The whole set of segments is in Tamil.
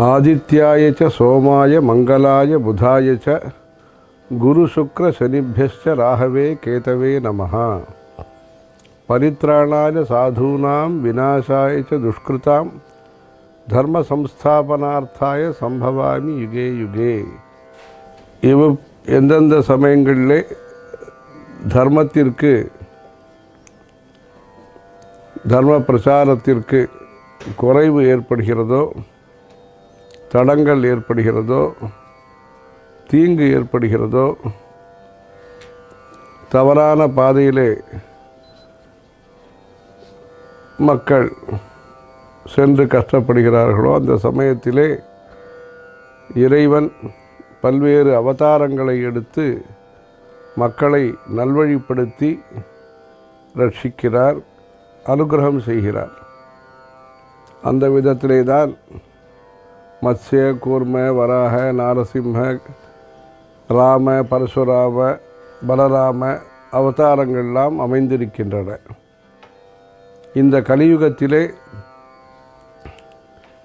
ஆதித்யாய ச சோமாய மங்களாய புதாய ச குரு சுக்ர சனிபியஸ்ச ராகவே கேதவே நம பரித்ராணாய சாதூனாம் விநாசாய ச துஷ்கிருதாம் தர்ம சம்ஸ்தாபனார்த்தாய சம்பவாமி யுகே யுகே இவ எந்தெந்த சமயங்களில் தர்மத்திற்கு தர்ம பிரச்சாரத்திற்கு குறைவு ஏற்படுகிறதோ தடங்கள் ஏற்படுகிறதோ தீங்கு ஏற்படுகிறதோ தவறான பாதையிலே மக்கள் சென்று கஷ்டப்படுகிறார்களோ அந்த சமயத்திலே இறைவன் பல்வேறு அவதாரங்களை எடுத்து மக்களை நல்வழிப்படுத்தி ரட்சிக்கிறார் அனுகிரகம் செய்கிறார். அந்த விதத்திலே தான் மத்ஸ்ய கூர்ம வராக நாரசிம்ம ராம பரசுராம பலராம அவதாரங்கள்லாம் அமைந்திருக்கின்றன. இந்த கலியுகத்திலே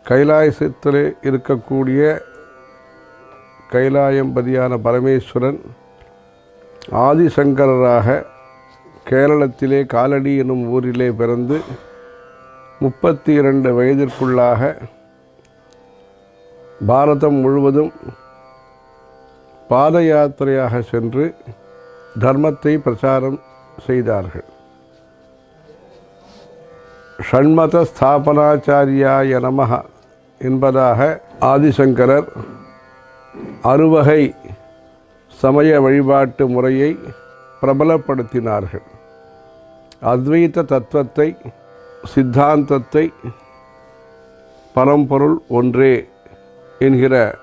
கைலாயசத்திலே இருக்கக்கூடிய கைலாயம்பதியான பரமேஸ்வரன் ஆதிசங்கரராக கேரளத்திலே காலடி எனும் ஊரிலே பிறந்து முப்பத்தி இரண்டு வயதிற்குள்ளாக பாரதம் முழுவதும் பாத யாத்திரையாக சென்று தர்மத்தை பிரச்சாரம் செய்தார்கள். ஷண்மத ஸ்தாபனாச்சாரியாய நமக என்பதாக ஆதிசங்கரர் அறுவகை சமய வழிபாட்டு முறையை பிரபலப்படுத்தினார்கள். அத்வைத தத்துவத்தை சித்தாந்தத்தை பரம்பொருள் ஒன்றே. என்கிற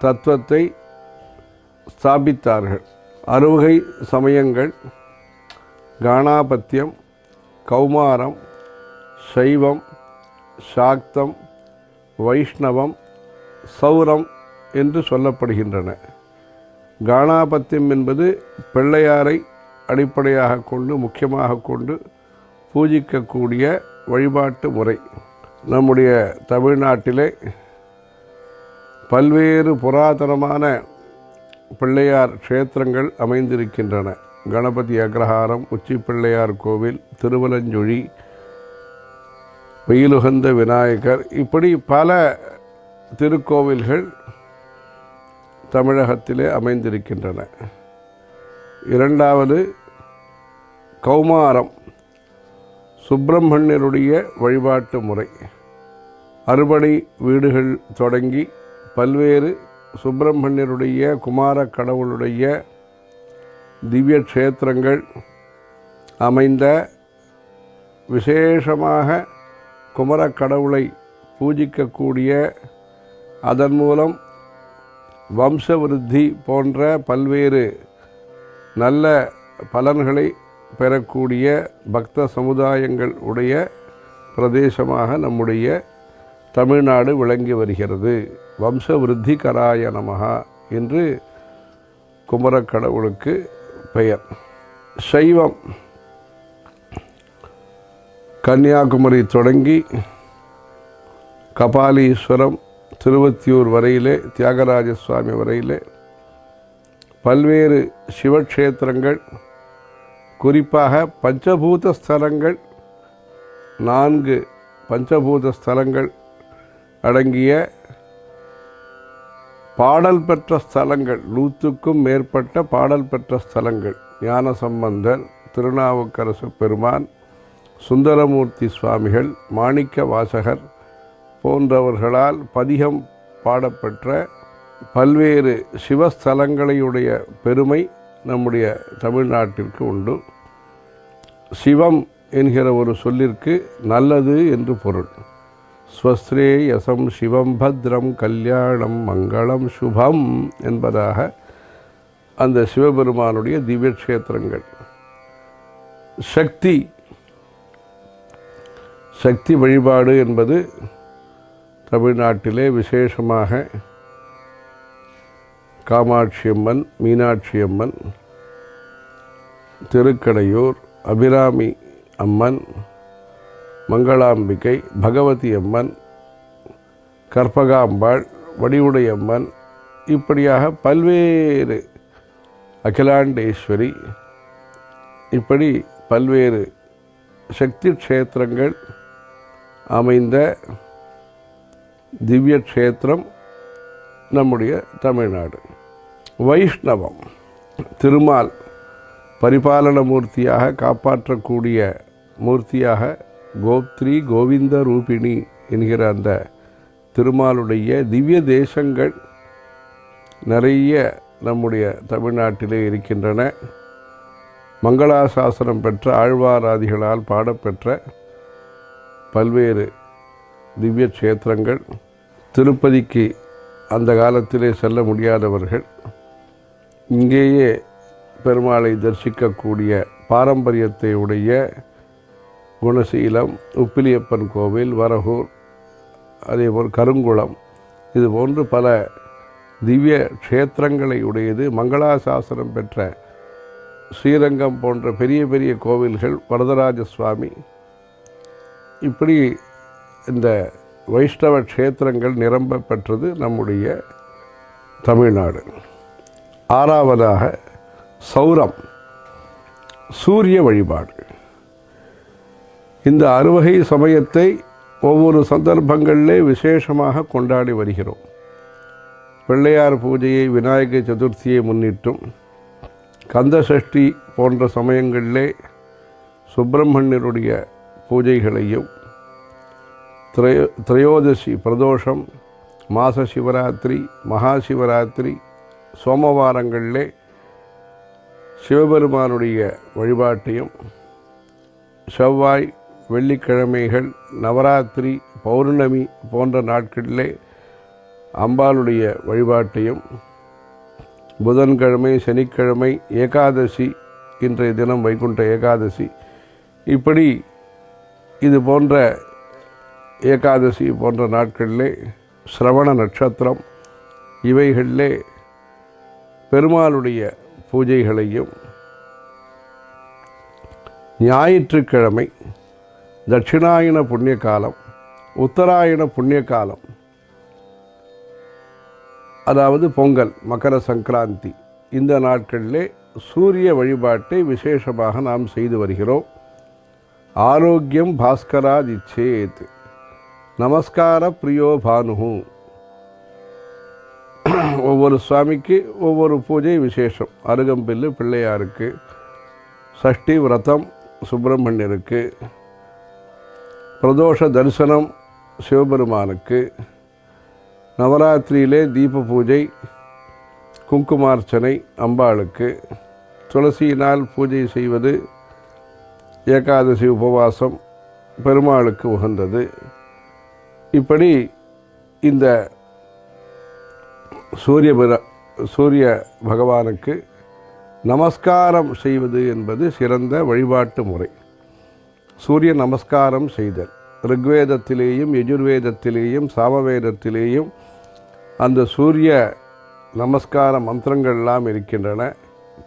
தத்துவத்தை ஸ்தாபித்தார்கள். அறுவகை சமயங்கள் காணாபத்தியம் கௌமாரம் சைவம் சாக்தம் வைஷ்ணவம் சௌரம் என்று சொல்லப்படுகின்றன. காணாபத்தியம் என்பது பிள்ளையாரை அடிப்படையாக கொண்டு முக்கியமாக கொண்டு பூஜிக்கக்கூடிய வழிபாட்டு முறை. நம்முடைய தமிழ்நாட்டிலே பல்வேறு புராதனமான பிள்ளையார் க்ஷேத்திரங்கள் அமைந்திருக்கின்றன. கணபதி அக்ரஹாரம் உச்சி பிள்ளையார் கோவில் திருவலஞ்சொழி வெயிலுகந்த விநாயகர் இப்படி பல திருக்கோவில்கள் தமிழகத்திலே அமைந்திருக்கின்றன. இரண்டாவது கௌமாரம் சுப்பிரமணியருடைய வழிபாட்டு முறை. அறுபடை வீடுகள் தொடங்கி பல்வேறு சுப்பிரமணியருடைய குமார கடவுளுடைய திவ்ய க்ஷேத்திரங்கள் அமைந்த விசேஷமாக குமரக் கடவுளை பூஜிக்கக்கூடிய அதன் மூலம் வம்சவிருத்தி போன்ற பல்வேறு நல்ல பலன்களை பெறக்கூடிய பக்த சமுதாயங்கள் உடைய பிரதேசமாக நம்முடைய தமிழ்நாடு விளங்கி வருகிறது. வம்ச விருத்தி கராய நமகா என்று குமரக்கடவுளுக்கு பெயர். சைவம். கன்னியாகுமரி தொடங்கி கபாலீஸ்வரம் திருவத்தியூர் வரையிலே தியாகராஜ சுவாமி வரையிலே பல்வேறு சிவக்ஷேத்திரங்கள் குறிப்பாக பஞ்சபூத ஸ்தலங்கள் நான்கு பஞ்சபூத ஸ்தலங்கள் அடங்கிய பாடல் பெற்ற ஸ்தலங்கள் நூற்றுக்கும் மேற்பட்ட பாடல் பெற்ற ஸ்தலங்கள். ஞான சம்பந்தர் திருநாவுக்கரசு பெருமான் சுந்தரமூர்த்தி சுவாமிகள் மாணிக்க வாசகர் போன்றவர்களால் பதிகம் பாடப்பெற்ற பல்வேறு சிவஸ்தலங்களையுடைய பெருமை நம்முடைய தமிழ்நாட்டிற்கு உண்டு. சிவம் என்கிற ஒரு சொல்லிற்கு நல்லது என்று பொருள். ஸ்வஸ்ரே யசம் சிவம் பத்ரம் கல்யாணம் மங்களம் சுபம் என்பதாக அந்த சிவபெருமானுடைய திவ்யக்ஷேத்திரங்கள் சக்தி சக்தி வழிபாடு என்பது தமிழ்நாட்டிலே விசேஷமாக காமாட்சியம்மன் மீனாட்சியம்மன் திருக்கடையூர் அபிராமி அம்மன் மங்களாம்பிகை பகவதி அம்மன் கற்பகாம்பாள் வடிவுடையம்மன் இப்படியாக பல்வேறு அகிலாண்டேஸ்வரி இப்படி பல்வேறு சக்தி க்ஷேத்திரங்கள் அமைந்த திவ்ய க்ஷேத்திரம் நம்முடைய தமிழ்நாடு. வைஷ்ணவம் திருமால் பரிபாலன மூர்த்தியாக காப்பாற்றக்கூடிய மூர்த்தியாக கோப்த்ரி கோவிந்த ரூபிணி என்கிற அந்த திருமாலுடைய திவ்ய தேசங்கள் நிறைய நம்முடைய தமிழ்நாட்டிலே இருக்கின்றன. மங்களாசாசனம் பெற்ற ஆழ்வாராதிகளால் பாடப்பெற்ற பல்வேறு திவ்ய கஷேத்திரங்கள். திருப்பதிக்கு அந்த காலத்திலே செல்ல முடியாதவர்கள். இங்கேயே பெருமாளை தரிசிக்கக்கூடிய பாரம்பரியத்தை உடைய குணசீலம் உப்பிலியப்பன் கோவில் வரகூர் அதேபோல் கருங்குளம். இது போன்று பல திவ்ய க்ஷேத்திரங்களை உடையது மங்களாசாசனம் பெற்ற ஸ்ரீரங்கம் போன்ற பெரிய பெரிய கோவில்கள் வரதராஜ சுவாமி. இப்படி இந்த வைஷ்ணவ க்ஷேத்திரங்கள் நிரம்ப பெற்றது நம்முடைய தமிழ்நாடு. ஆறாவதாக சௌரம் சூரிய வழிபாடு. இந்த அறுவகை சமயத்தை ஒவ்வொரு சந்தர்ப்பங்களிலே விசேஷமாக கொண்டாடி வருகிறோம். பிள்ளையார் பூஜையை விநாயக சதுர்த்தியை முன்னிட்டும் கந்தசஷ்டி போன்ற சமயங்களிலே சுப்பிரமணியருடைய பூஜைகளையும் திரையோ திரையோதசி பிரதோஷம் மாச சிவராத்திரி மகா சிவராத்திரி சோமவாரங்களிலே சிவபெருமானுடைய வழிபாட்டையும் செவ்வாய் வெள்ளிக்கிழமைகள் நவராத்திரி பௌர்ணமி போன்ற நாட்களிலே அம்பாளுடைய வழிபாட்டையும் புதன்கிழமை சனிக்கிழமை ஏகாதசி இன்றைய தினம் வைகுண்ட ஏகாதசி இப்படி இது போன்ற ஏகாதசி போன்ற நாட்களிலே சிரவண நட்சத்திரம் இவைகளிலே பெருமாளுடைய பூஜைகளையும் ஞாயிற்றுக்கிழமை தட்சிணாயன புண்ணிய காலம் உத்தராயண புண்ணிய காலம் அதாவது பொங்கல் மகர சங்கராந்தி இந்த நாட்களிலே சூரிய வழிபாட்டை விசேஷமாக நாம் செய்து வருகிறோம். ஆரோக்கியம் பாஸ்கராதிச்சேத். நமஸ்கார பிரியோ பானு ஒவ்வொரு சுவாமிக்கு ஒவ்வொரு பூஜை விசேஷம். அருகம்பில்லு பிள்ளையாருக்கு சஷ்டி விரதம் சுப்பிரமணியருக்கு பிரதோஷ தரிசனம் சிவபெருமானுக்கு. நவராத்திரியிலே தீப பூஜை குங்குமார்ச்சனை அம்பாளுக்கு. துளசியினால் பூஜை செய்வது ஏகாதசி உபவாசம் பெருமாளுக்கு உகந்தது. இப்படி இந்த சூரிய சூரிய பகவானுக்கு நமஸ்காரம் செய்வது என்பது சிறந்த வழிபாட்டு முறை. சூரிய நமஸ்காரம் செய்தல். ரிக்வேதத்திலேயும் யஜுர்வேதத்திலேயும் சாமவேதத்திலேயும் அந்த சூரிய நமஸ்கார மந்திரங்கள்லாம் இருக்கின்றன.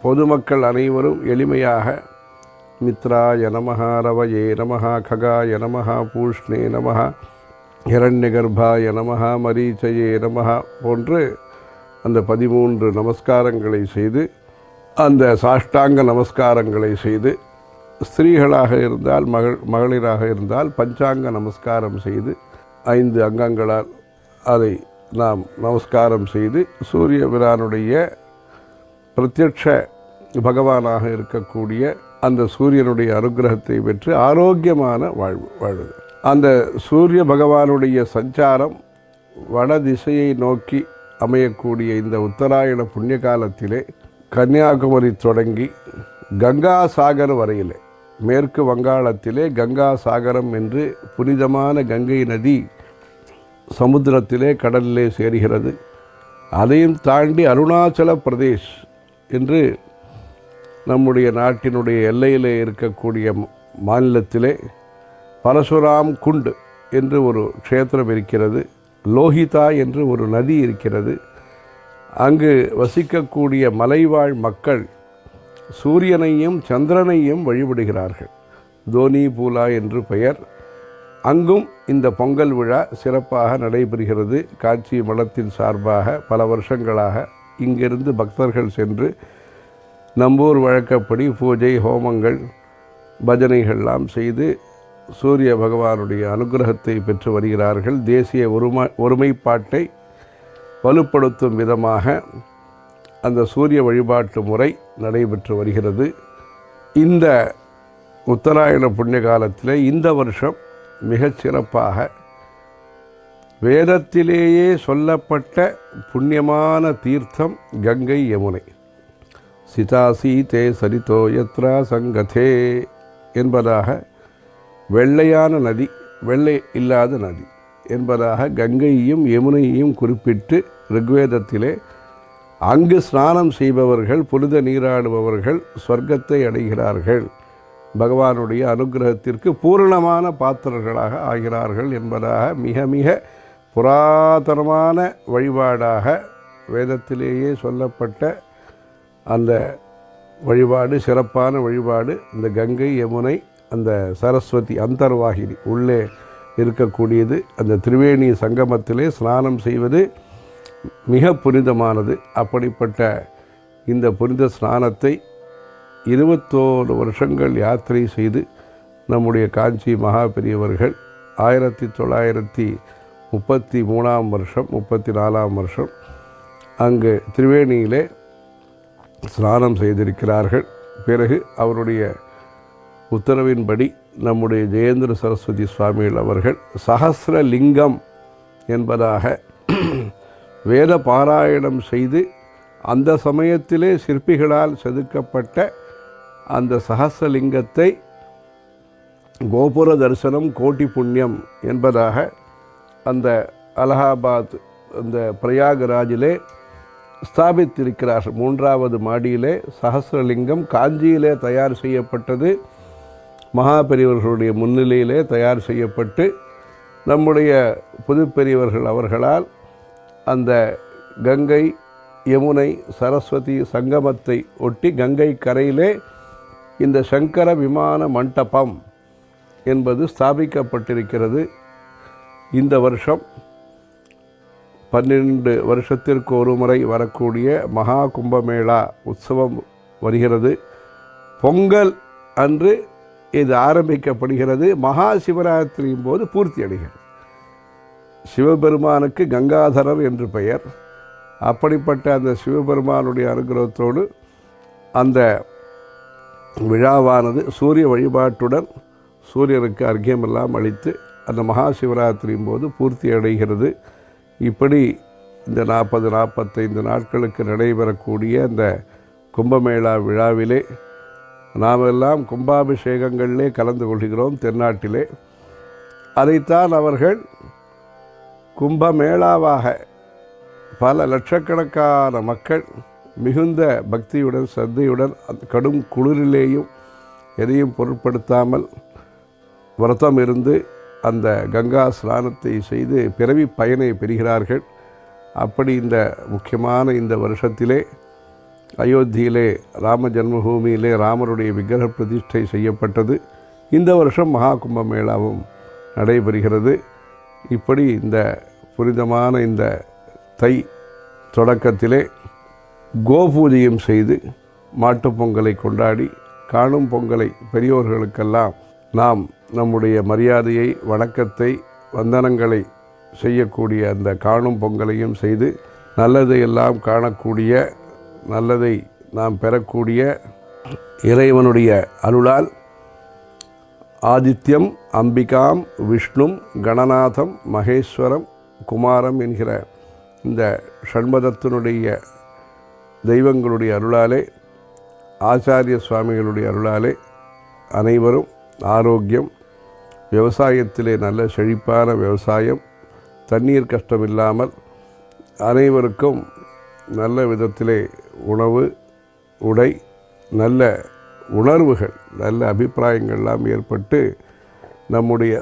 பொதுமக்கள் அனைவரும் எளிமையாக மித்ராய நமஹா ரவயே நமஹா ககாய நமஹா பூஷ்ணே நமஹா ஹிரண்யகர்பாய நமஹா மரீச்சயே நமஹா போன்று அந்த பதிமூன்று நமஸ்காரங்களை செய்து அந்த சாஷ்டாங்க நமஸ்காரங்களை செய்து ஸ்திரீகளாக இருந்தால் மகள் மகளிராக இருந்தால் பஞ்சாங்க நமஸ்காரம் செய்து ஐந்து அங்கங்களால் அதை நாம் நமஸ்காரம் செய்து சூரிய பிரானுடைய பிரத்யட்ச பகவானாக இருக்கக்கூடிய அந்த சூரியனுடைய அனுகிரகத்தை பெற்று ஆரோக்கியமான வாழ்வு வாழ்வு. அந்த சூரிய பகவானுடைய சஞ்சாரம் வட திசையை நோக்கி அமையக்கூடிய இந்த உத்தராயண புண்ணிய காலத்திலே கன்னியாகுமரி தொடங்கி கங்கா சாகர் வரையிலே மேற்கு வங்காளத்திலே கங்கா சாகரம் என்று புனிதமான கங்கை நதி சமுத்திரத்திலே கடலிலே சேர்கிறது. அதையும் தாண்டி அருணாச்சல பிரதேஷ் என்று நம்முடைய நாட்டினுடைய எல்லையிலே இருக்கக்கூடிய மாநிலத்திலே பரசுராம் குண்டு என்று ஒரு க்ஷேத்திரம் இருக்கிறது. லோஹிதா என்று ஒரு நதி இருக்கிறது. அங்கு வசிக்கக்கூடிய மலைவாழ் மக்கள் சூரியனையும் சந்திரனையும் வழிபடுகிறார்கள். தோனி பூலா என்று பெயர். அங்கும் இந்த பொங்கல் விழா சிறப்பாக நடைபெறுகிறது. காட்சி மடத்தின் சார்பாக பல வருஷங்களாக இங்கிருந்து பக்தர்கள் சென்று நம்பூர் வழக்கப்படி பூஜை ஹோமங்கள் பஜனைகள்லாம் செய்து சூரிய பகவானுடைய அனுகிரகத்தை பெற்று வருகிறார்கள். தேசிய ஒருமை ஒருமைப்பாட்டை வலுப்படுத்தும் விதமாக அந்த சூரிய வழிபாட்டு முறை நடைபெற்று வருகிறது. இந்த உத்தராயண புண்ணிய காலத்தில் இந்த வருஷம் மிகச் சிறப்பாக வேதத்திலேயே சொல்லப்பட்ட புண்ணியமான தீர்த்தம் கங்கை யமுனை. சிதாசி தே சரிதோ யத்ரா சங்கதே என்பதாக வெள்ளையான நதி வெள்ளை இல்லாத நதி என்பதாக கங்கையையும் யமுனையையும் குறிப்பிட்டு ரிக்வேதத்திலே அங்கு ஸ்நானம் செய்பவர்கள் புனித நீராடுபவர்கள் சொர்க்கத்தை அடைகிறார்கள். பகவானுடைய அனுகிரகத்திற்கு பூரணமான பாத்திரர்களாக ஆகிறார்கள் என்பதாக மிக மிக புராதனமான வழிபாடாக வேதத்திலேயே சொல்லப்பட்ட அந்த வழிபாடு சிறப்பான வழிபாடு. இந்த கங்கை யமுனை அந்த சரஸ்வதி அந்தர்வாகினி உள்ளே இருக்கக்கூடியது. அந்த திரிவேணி சங்கமத்திலே ஸ்நானம் செய்வது மிக புனிதமானது. அப்படிப்பட்ட இந்த புனித ஸ்நானத்தை இருபத்தோரு வருஷங்கள் யாத்திரை செய்து நம்முடைய காஞ்சி மகா பெரியவர்கள் ஆயிரத்தி தொள்ளாயிரத்தி முப்பத்தி மூணாம் வருஷம் முப்பத்தி நாலாம் வருஷம் அங்கு திரிவேணியிலே ஸ்நானம் செய்திருக்கிறார்கள். பிறகு அவருடைய உத்தரவின்படி நம்முடைய ஜெயேந்திர சரஸ்வதி சுவாமிகள் அவர்கள் சகசிரலிங்கம் என்பதாக வேத பாராயணம் செய்து அந்த சமயத்திலே சிற்பிகளால் செதுக்கப்பட்ட அந்த சகசலிங்கத்தை கோபுர தரிசனம் கோட்டி புண்ணியம் என்பதாக அந்த அலகாபாத் அந்த பிரயாகராஜிலே ஸ்தாபித்திருக்கிறார்கள். மூன்றாவது மாடியிலே சகசிரலிங்கம் காஞ்சியிலே தயார் செய்யப்பட்டது. மகாபெரியவர்களுடைய முன்னிலையிலே தயார் செய்யப்பட்டு நம்முடைய புதுப்பெரியவர்கள் அவர்களால் அந்த கங்கை யமுனை சரஸ்வதி சங்கமத்தை ஒட்டி கங்கை கரையிலே இந்த சங்கர விமான மண்டபம் என்பது ஸ்தாபிக்கப்பட்டிருக்கிறது. இந்த வருஷம் பன்னிரண்டு வருஷத்திற்கு ஒரு முறை வரக்கூடிய மகா கும்பமேளா உற்சவம் வருகிறது. பொங்கல் அன்று இது ஆரம்பிக்கப்படுகிறது. மகா சிவராத்திரியின் போது பூர்த்தி அடைகிறது. சிவபெருமானுக்கு கங்காதரர் என்று பெயர். அப்படிப்பட்ட அந்த சிவபெருமானுடைய அனுகிரகத்தோடு அந்த விழாவானது சூரிய வழிபாட்டுடன் சூரியனுக்கு அர்க்கியமெல்லாம் அளித்து அந்த மகா சிவராத்திரியின் போது பூர்த்தி அடைகிறது. இப்படி இந்த நாற்பது நாற்பத்தைந்து நாட்களுக்கு நடைபெறக்கூடிய அந்த கும்பமேளா விழாவிலே நாம் எல்லாம் கும்பாபிஷேகங்களிலே கலந்து கொள்கிறோம் தென்னாட்டிலே. அதைத்தான் அவர்கள் கும்பமேளாவாக பல லட்சக்கணக்கான மக்கள் மிகுந்த பக்தியுடன் சத்தையுடன் கடும் குளிரிலேயும் எதையும் பொருட்படுத்தாமல் விரதம் இருந்து அந்த கங்கா ஸ்நானத்தை செய்து பிறவி பயனை பெறுகிறார்கள். அப்படி இந்த முக்கியமான இந்த வருஷத்திலே அயோத்தியிலே ராம ஜன்மபூமியிலே ராமருடைய விக்கிரக பிரதிஷ்டை செய்யப்பட்டது. இந்த வருஷம் மகா கும்பமேளாவும் நடைபெறுகிறது. இப்படி இந்த புனிதமான இந்த தை தொடக்கத்திலே கோபூஜையும் செய்து மாட்டுப்பொங்கலை கொண்டாடி காணும் பொங்கலை பெரியோர்களுக்கெல்லாம் நாம் நம்முடைய மரியாதையை வணக்கத்தை வந்தனங்களை செய்யக்கூடிய அந்த காணும் பொங்கலையும் செய்து நல்லதையெல்லாம் காணக்கூடிய நல்லதை நாம் பெறக்கூடிய இறைவனுடைய அருளால் ஆதித்யம் அம்பிகாம் விஷ்ணும் கணநாதம் மகேஸ்வரம் குமாரம் என்கிற இந்த ஷண்மதத்தினுடைய தெய்வங்களுடைய அருளாலே ஆச்சாரிய சுவாமிகளுடைய அருளாலே அனைவரும் ஆரோக்கியம் விவசாயத்திலே நல்ல செழிப்பான விவசாயம் தண்ணீர் கஷ்டம் இல்லாமல் அனைவருக்கும் நல்ல விதத்திலே உணவு உடை நல்ல உணர்வுகள் நல்ல அபிப்பிராயங்கள்லாம் ஏற்பட்டு நம்முடைய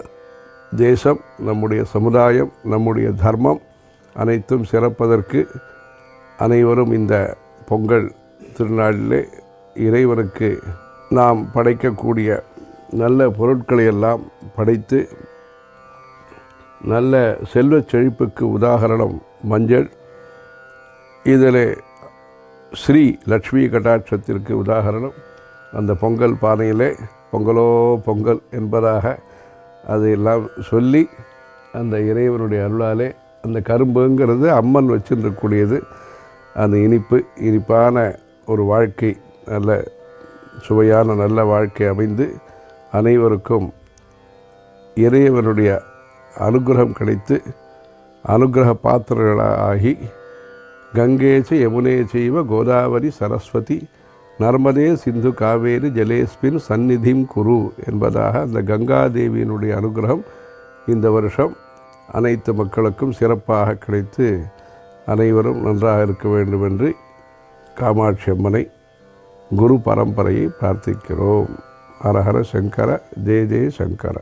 தேசம் நம்முடைய சமுதாயம் நம்முடைய தர்மம் அனைத்தும் சிறப்பதற்கு அனைவரும் இந்த பொங்கல் திருநாளிலே இறைவனுக்கு நாம் படைக்கக்கூடிய நல்ல பொருட்களை எல்லாம் படைத்து நல்ல செல்வச் செழிப்புக்கு உதாகரணம் மஞ்சள். இதில் ஸ்ரீ லக்ஷ்மி கட்டாட்சத்திற்கு உதாகரணம் அந்த பொங்கல் பானையிலே பொங்கலோ பொங்கல் என்பதாக அதையெல்லாம் சொல்லி அந்த இறைவனுடைய அருளாலே அந்த கரும்புங்கிறது அம்மன் வச்சுருக்கக்கூடியது. அந்த இனிப்பு இனிப்பான ஒரு வாழ்க்கை நல்ல சுவையான நல்ல வாழ்க்கை அமைந்து அனைவருக்கும் இறைவனுடைய அனுகிரகம் கிடைத்து அனுகிரக பாத்திரங்களாகி கங்கேச்ச யமுனே செய்வ கோதாவரி சரஸ்வதி நர்மதே சிந்து காவேரி ஜலேஸ்மின் சந்நிதிம் குரு என்பதாக அந்த கங்காதேவியினுடைய அனுகிரகம் இந்த வருஷம் அனைத்து மக்களுக்கும் சிறப்பாக கிடைத்து அனைவரும் நன்றாக இருக்க வேண்டும் என்று காமாட்சி அம்மனை குரு பரம்பரையை பிரார்த்திக்கிறோம். ஹரஹர சங்கர ஜெய ஜெய சங்கர.